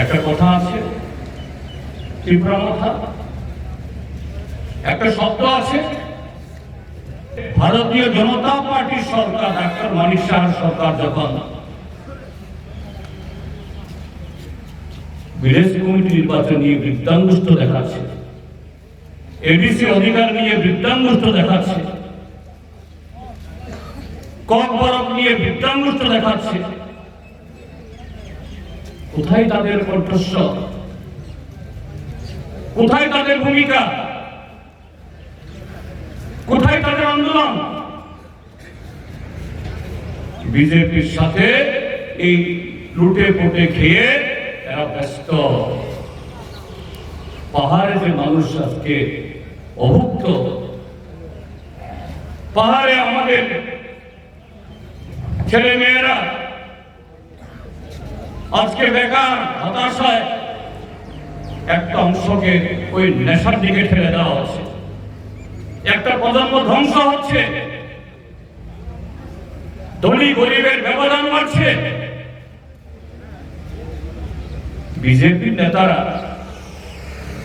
একটা কথা আছে, ত্রিপুরা কথা একটা শব্দ আছে, ভারতীয় জনতা পার্টির সরকার, ডাক্তার মানিক সরকার যখন বিদেশ কমিটি নির্বাচন নিয়ে বৃত্তাঙ্গুষ্ট দেখাচ্ছে এডিসি অধিকার নিয়ে বৃত্তাঙ্গুষ্ট দেখাচ্ছে কক বরফ নিয়ে বৃত্তাঙ্গুষ্ট দেখাচ্ছে কোথায় তাদের কণ্ঠস্বর? কোথায় তাদের ভূমিকা? কোথায় তাদের আন্দোলন? বিজেপির সাথে এই লুটে পুটে খেয়ে এরা ব্যস্ত। পাহাড়ে যে মানুষ আজকে অভুক্ত, পাহাড়ে আমাদের ছেলে মেয়েরা আজকে বেকার, হতাশায়। একটা অংশকে ওই নেশার দিকে ঠেলে দেওয়া হচ্ছে। একটা প্রজন্ম ধ্বংস হচ্ছে। ধনী গরিবের ব্যবধান বাড়ছে। বিজেপির নেতারা,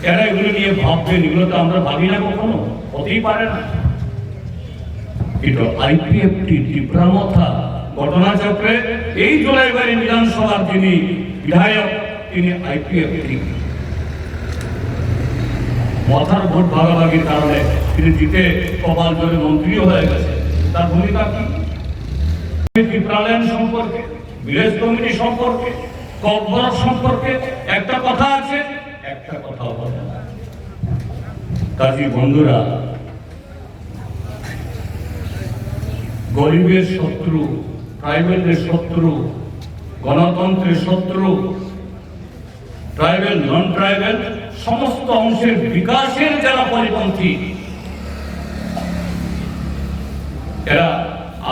এরা এগুলো নিয়ে ভাববেন এগুলো তো আমরা ভাবি না কখনো, হতেই পারে না। কিন্তু আইপিএফটি তীব্রামথা ঘটনাচক্রে এই জুলাইবাড়ি বিধানসভার যিনি বিধায়ক, তিনি আইপিএফটি মাথার ভোট ভাগাভাগির কারণে তিনি জিতে কপাল জোরে মন্ত্রীও হয়ে গেছে। তার ভূমিকা কি? সম্পর্কে ভিলেজ কমিটি সম্পর্কে সম্পর্কে একটা কথা আছে, একটা কথা কাজী বন্ধুরা, গরিবের শত্রু ট্রাইবেলের শত্রু, গণতন্ত্রের শত্রু, ট্রাইবেল নন ট্রাইবেল সমস্ত অংশের বিকাশের যারা পরিপন্থী, এরা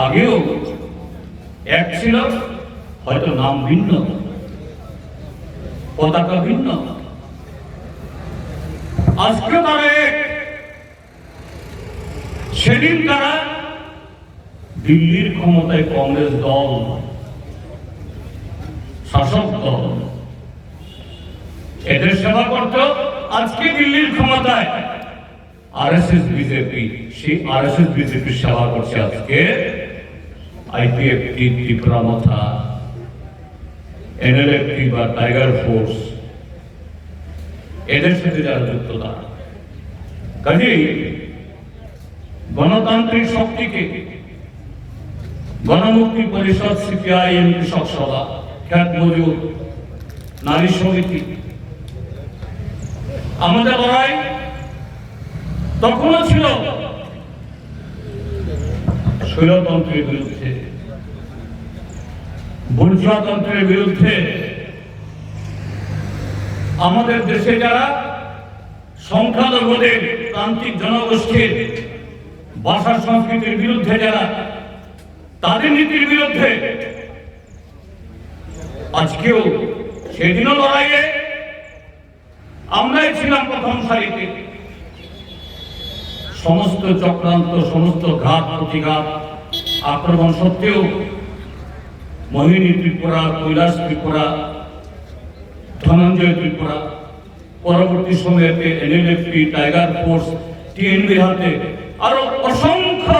আগেও এক ছিল, হয়তো নাম ভিন্ন, পতাকা ভিন্ন। আজকে তারা সেদিন তারা দিল্লির ক্ষমতায় কংগ্রেস দল, শাসক দল, এদের সেবা করত আজকে দিল্লির ক্ষমতায়। আরএসএস বিজেপি, সেই আরএসএস বিজেপির সেবা করছে আজকে। আইপিএফটি ত্রিপুরা মথা? এনএলএফটি বা টাইগার ফোর্স? এদের সাথে যারা যুক্ত তারা। কাজেই গণতান্ত্রিক শক্তিকে গণমুক্তি পরিষদ সিপিআইএম কৃষক সভা খ্যাত মজুর, নারী সমিতি। আমাদের লড়াই তখনও ছিল স্বৈরতন্ত্রের বিরুদ্ধে। বুর্জুয়াতন্ত্রের বিরুদ্ধে। আমাদের দেশে যারা সংখ্যালঘুদের প্রান্তিক জনগোষ্ঠীর, ভাষা সংস্কৃতির বিরুদ্ধে যারা তাদের নীতির বিরুদ্ধে। আজকেও সেদিনও লড়াইয়ে আমরাই ছিলাম প্রথম সারিতে। সমস্ত চক্রান্ত, সমস্ত ঘাত, প্রতিঘাত, আক্রমণ সত্ত্বেও মোহিনী ত্রিপুরা, কৈলাস ত্রিপুরা, ধনঞ্জয় ত্রিপুরা, পরবর্তী সময়েতে এনএলএফপি, টাইগার ফোর্স, টিএনবির হাতে আরও অসংখ্য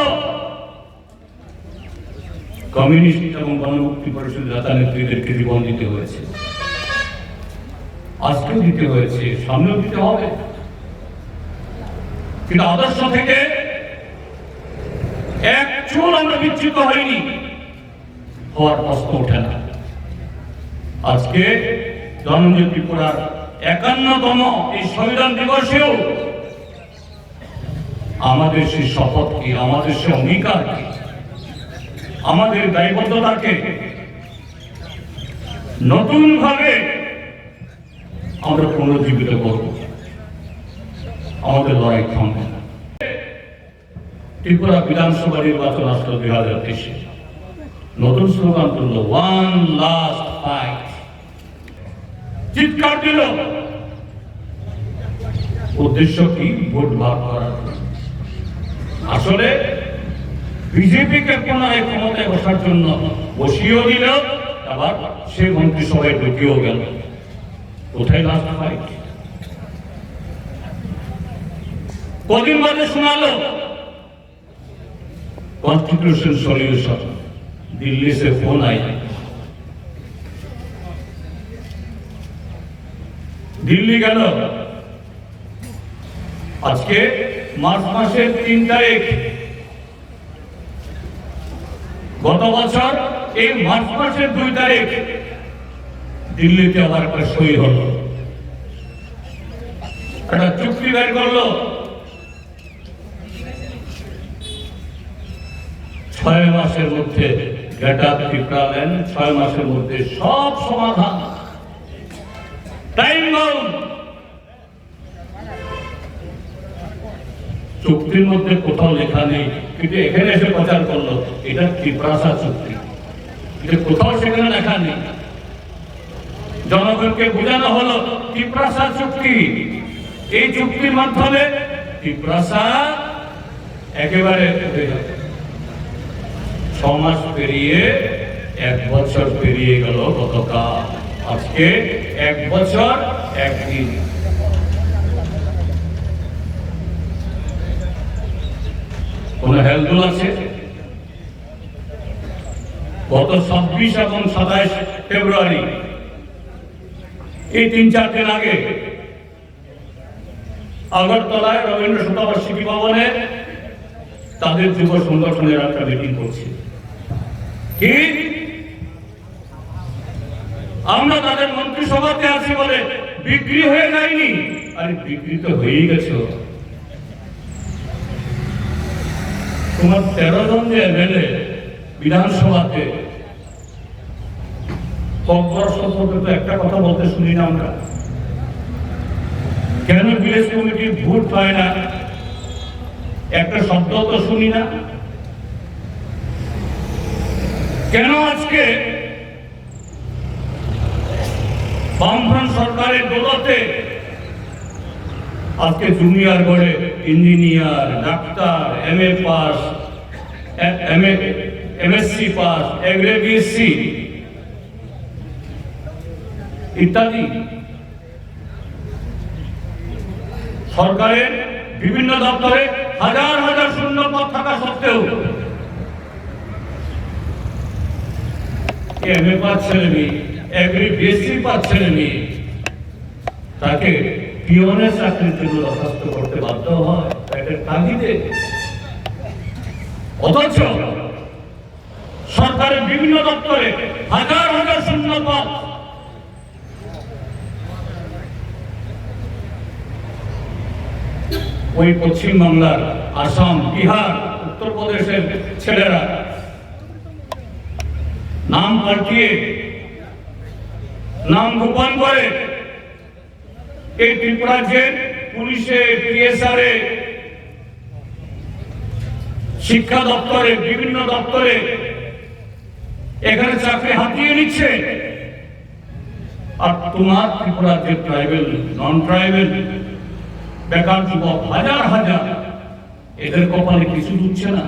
কমিউনিস্ট এবং গণমুক্তি পরিষদের নেতা নেত্রীদেরকে জীবন দিতে হয়েছে। আজকেও দিতে হয়েছে, সামনেও দিতে হবে। কিন্তু আদর্শ থেকে এক চুল আমরা বিচ্যুত হয়নি হওয়ার প্রশ্ন ওঠে না। আজকে জননীয় ত্রিপুরার একান্নতম এই সংবিধান দিবসেও আমাদের সেই শপথ কি, আমাদের সে অঙ্গীকার কি? আমাদের দায়বদ্ধতাকে নতুন ভাবে আমরা পুনর্জীবিত করব। আমাদের লড়াই থামবে ত্রিপুরা বিধানসভা নির্বাচন আসলো দুই হাজার তেইশে। নতুন স্লোগান তুললো ওয়ান লাস্ট ফাইট চিৎকার দিল। উদ্দেশ্য কি? ভোট ভাগ করা আসলে বিজেপিকে পুনরায় ক্ষমতায় বসার জন্য বসিয়েও দিল, আবার সে মন্ত্রিসভায় ঢুকিয়েও গেল। কোথায় লাস্ট ফাইট কদিন বাদে শোনালো। কনস্টিটিউশন সলিউশন দিল্লি সে ফোন আই দিল্লি গেল। আজকে মার্চ মাসের তিন তারিখ। গত বছর এই মার্চ মাসের দুই তারিখ দিল্লিতে আবার একটা সই হলো। একটা চুক্তি বের করল। ছয় মাসের মধ্যে গেটা টিপড়ালেন ছয় মাসের মধ্যে সব সমাধান। টাইম চুক্তির মধ্যে কোথাও লেখা নেই। কিন্তু এখানে এসে প্রচার করল, এটা ত্রিপ্রাসা চুক্তি। এটা কোথাও সেখানে লেখা নেই। জনগণকে বোঝানো হলো, ত্রিপ্রাসা চুক্তি। এই চুক্তির মাধ্যমে ত্রিপ্রাসা একেবারে ছ মাস পেরিয়ে এক বছর পেরিয়ে গেল গতকাল। আজকে এক বছর, একদিন। কোন হেলদুল আছে। গত ছাব্বিশ এবং সাতাইশ ফেব্রুয়ারি, এই তিন চার দিন আগে আগরতলায় রবীন্দ্র শতাবার্ষিকী ভবনে তাদের যুব সংগঠনের একটা মিটিং করছে। কি? আমরা তাদের মন্ত্রিসভাতে আছি বলে বিক্রি হয়ে যায়নি? আরে বিক্রি তো হয়েই গেছে। তোমার তেরো জন যে এমএলএ বিধানসভাতে সম্পর্কে একটা কথা বলতে শুনি না আমরা। কেন বিলেজ কমিটির ভোট হয় না? একটা শব্দ তো শুনি না। কেন আজকে বামফ্রন্ট সরকারের দৌলতে আজকে জুনিয়র গড়ে engineer doctor M A pass M A MSc pass এগ্রে BSc ইত্যাদি। সরকারের বিভিন্ন দপ্তরে হাজার হাজার শূন্য পদ থাকা সত্ত্বেও এম এ পাস ছেলে মেয়ে এগ্রি বিএসসি পাস ছেলে মেয়ে, তাকে পিওনের চাকরির জন্য দরখাস্ত করতে বাধ্য হয়, তাকে তাগিদে অথচ সরকারের বিভিন্ন দপ্তরে হাজার হাজার শূন্য পদ। ওই পশ্চিম বাংলার আসাম, বিহার, উত্তরপ্রদেশের ছেলেরা নাম পাল্টিয়ে, নাম গোপন করে এই ত্রিপুরা পুলিশে পিএসআরে শিক্ষা দপ্তরে, বিভিন্ন দপ্তরে এখানে চাকরি হাতিয়ে নিচ্ছে। আর তোমার ত্রিপুরা যে ট্রাইবেল নন ট্রাইবেল বেকার যুবক হাজার হাজার, এদের কপালে কিছু দিচ্ছে না।